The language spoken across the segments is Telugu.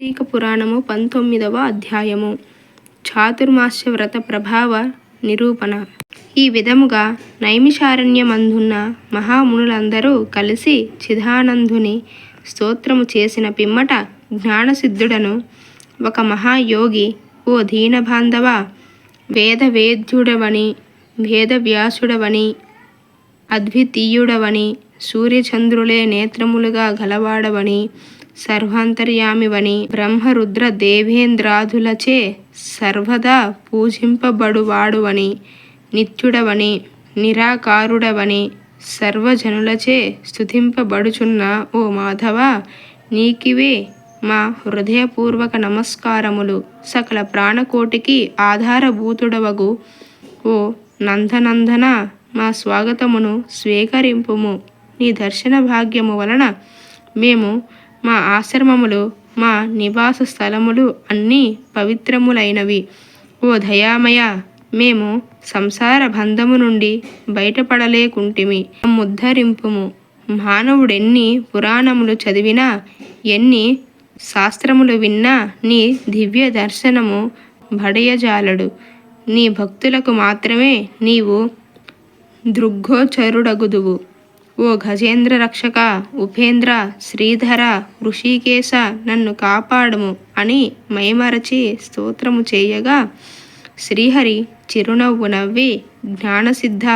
కార్తీక పురాణము పంతొమ్మిదవ అధ్యాయము. చాతుర్మాస్య వ్రత ప్రభావ నిరూపణ. ఈ విధముగా నైమిషారణ్యమందున్న మహామునులందరూ కలిసి చిదానందుని స్తోత్రము చేసిన పిమ్మట జ్ఞానసిద్ధుడను ఒక మహాయోగి ఓ దీనబాంధవ వేదవేద్యుడవని వేదవ్యాసుడవని అద్వితీయుడవని సూర్యచంద్రులే నేత్రములుగా గలవాడవని సర్వాంతర్యామివని బ్రహ్మరుద్ర దేవేంద్రాదులచే సర్వదా పూజింపబడువాడువని నిత్యుడవని నిరాకారుడవని సర్వజనులచే స్థుతింపబడుచున్న ఓ మాధవ నీకివే మా హృదయపూర్వక నమస్కారములు. సకల ప్రాణకోటికి ఆధారభూతుడవగు ఓ నందనందన మా స్వాగతమును స్వీకరింపుము. నీ దర్శన భాగ్యము వలన మేము మా ఆశ్రమములు మా నివాస స్థలములు అన్నీ పవిత్రములైనవి. ఓ దయామయ మేము సంసార బంధము నుండి బయటపడలేకుంటిమి. ముద్ధరింపుము మానవుడెన్ని పురాణములు చదివినా ఎన్ని శాస్త్రములు విన్నా నీ దివ్య దర్శనము బడయజాలడు నీ భక్తులకు మాత్రమే నీవు దృగ్గోచరుడగుదువు. ఓ గజేంద్ర రక్షక ఉపేంద్ర శ్రీధర ఋషికేశ నన్ను కాపాడము అని మైమరచి స్తోత్రము చేయగా శ్రీహరి చిరునవ్వు నవ్వి జ్ఞానసిద్ధ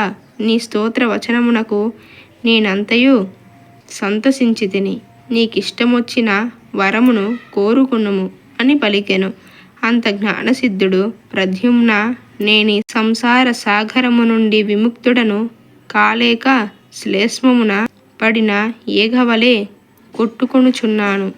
నీ స్తోత్ర వచనమునకు నేనంతయు సంతసించి తిని నీకిష్టమొచ్చిన వరమును కోరుకునుము అని పలికెను. అంత జ్ఞానసిద్ధుడు ప్రద్యుమ్న నేని సంసార సాగరము నుండి విముక్తుడను కాలేక శ్లేష్మమున పడిన ఏగవలే కొట్టుకొనుచున్నాను.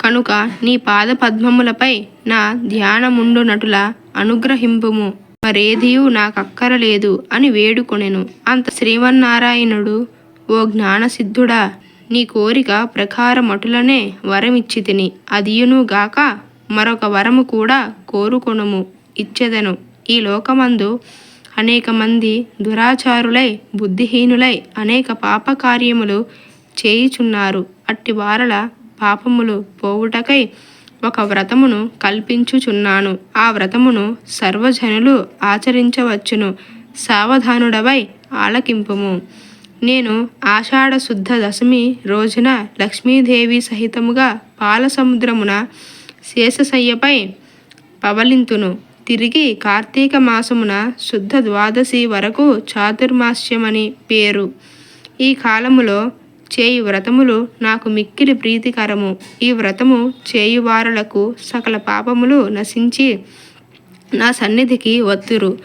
కనుక నీ పాద పద్మములపై నా ధ్యానముండునటుల అనుగ్రహింపుము. మరేదియు నాకక్కరలేదు అని వేడుకొనెను. అంత శ్రీమన్నారాయణుడు ఓ జ్ఞానసిద్ధుడా నీ కోరిక ప్రకారమటులనే వరమిచ్చి తిని అదియును గాక మరొక వరము కూడా కోరుకొనుము ఇచ్చెదను. ఈ లోకమందు అనేక మంది దురాచారులై బుద్ధిహీనులై అనేక పాపకార్యములు చేయుచున్నారు. అట్టి వారల పాపములు పోవుటకై ఒక వ్రతమును కల్పించుచున్నాను. ఆ వ్రతమును సర్వజనులు ఆచరించవచ్చును. సావధానుడవై ఆలకింపుము. నేను ఆషాఢ శుద్ధ దశమి రోజున లక్ష్మీదేవి సహితముగా పాలసముద్రమున శేషశయ్యపై పవలింతును. తిరిగి కార్తీక మాసమున శుద్ధ ద్వాదశి వరకు చాతుర్మాస్యమని పేరు. ఈ కాలములో చేయి వ్రతములు నాకు మిక్కిలి ప్రీతికరము. ఈ వ్రతము చేయువారులకు సకల పాపములు నశించి నా సన్నిధికి వత్తురు.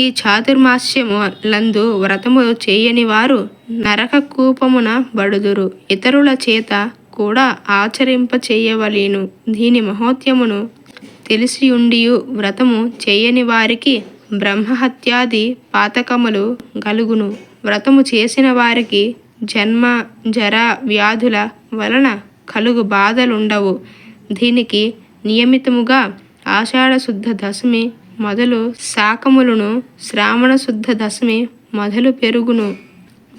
ఈ చాతుర్మాస్యము లందు వ్రతము చేయని వారు నరక కూపమున బడుదురు. ఇతరుల చేత కూడా ఆచరింప చేయవలేను దీని మహోత్యమును తెలిసి ఉండియు వ్రతము చేయని వారికి బ్రహ్మహత్యాది పాతకములు గలుగును. వ్రతము చేసిన వారికి జన్మ జర వ్యాధుల వలన కలుగు బాధలుండవు. దీనికి నియమితముగా ఆషాఢశుద్ధ దశమి మొదలు శాకములను శ్రావణ శుద్ధ దశమి మొదలు పెరుగును.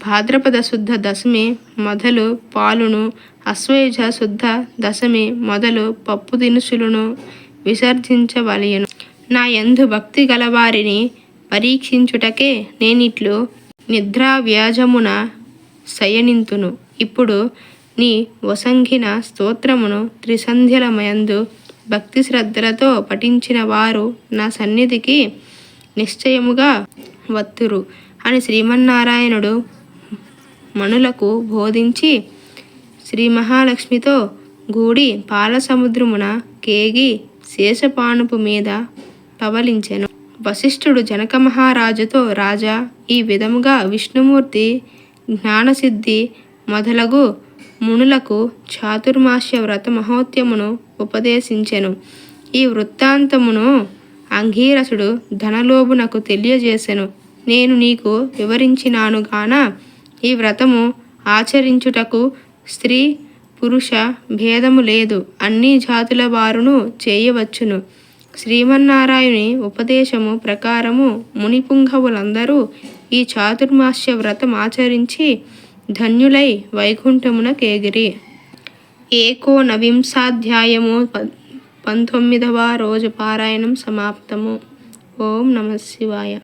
భాద్రపద శుద్ధ దశమి మొదలు పాలును అశ్వయుజ శుద్ధ దశమి మొదలు పప్పు దినుసులను విసర్జించవలయను నా యందు భక్తి గలవారిని పరీక్షించుటకే నేనిట్లు నిద్రా వ్యాజమున శయనింతును. ఇప్పుడు నీ వసంగిన స్తోత్రమును త్రిసంధ్యలమయందు భక్తి శ్రద్ధలతో పఠించిన వారు నా సన్నిధికి నిశ్చయముగా వత్తురు అని శ్రీమన్నారాయణుడు మనులకు బోధించి శ్రీ మహాలక్ష్మితో గూడి పాలసముద్రమున కేగి శేషపానుపు మీద పవలించెను. వశిష్ఠుడు జనక మహారాజుతో రాజా ఈ విధముగా విష్ణుమూర్తి జ్ఞానసిద్ధి మొదలగు మునులకు చాతుర్మాస్య వ్రత మహోత్యమును ఉపదేశించెను. ఈ వృత్తాంతమును అంగీరసుడు ధనలోభునకు తెలియజేసెను. నేను నీకు వివరించినాను గాన ఈ వ్రతము ఆచరించుటకు స్త్రీ పురుష భేదము లేదు. అన్ని జాతుల వారును చేయవచ్చును. శ్రీమన్నారాయణి ఉపదేశము ప్రకారము మునిపుంగవులందరూ ఈ చాతుర్మాస్య వ్రతం ఆచరించి ధన్యులై వైకుంఠమున కేగిరి. ఏకోనవింశాధ్యాయము ప- పంతొమ్మిదవ రోజు పారాయణం సమాప్తము. ఓం నమ శివాయ.